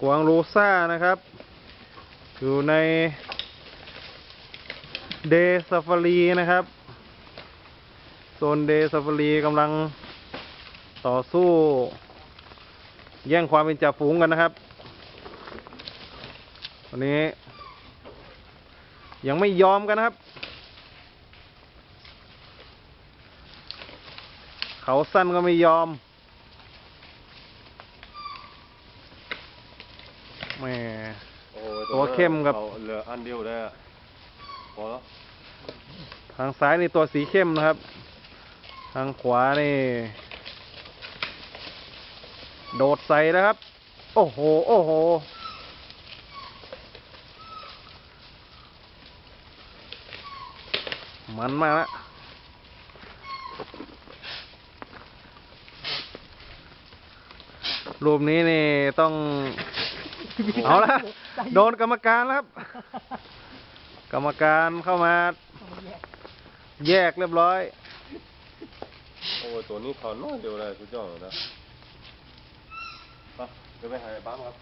กวางโรซ่านะครับ อยู่ในเดซ f ฟารีนะครับโซนเดซ f ฟารีกำลังต่อสู้ แย่งความเป็นจ่าฝูงกันนะครับ วันนี้ ยังไม่ยอมกันนะครับ เขาสั้นก็ไม่ยอมแห ม่ โอ้ยตัวเข้มกับ อาเหลืออันเดียวได้อะพอแล้วทางซ้ายนี่ตัวสีเข้มนะครับ ทางขวานี่ โดดใส่นะครับ โอ้โห โอ้โห มันมากละรูปนี้นี่ต้อง เอาละโดนกรรมการแล้วครับ กรรมการเข้ามา แยกเรียบร้อย โอ้ยตัวนี้เขาน้อยเดียวได้สุดยอดเลยนะไปเดี๋ยวไปหาไอ้บ้ามครับ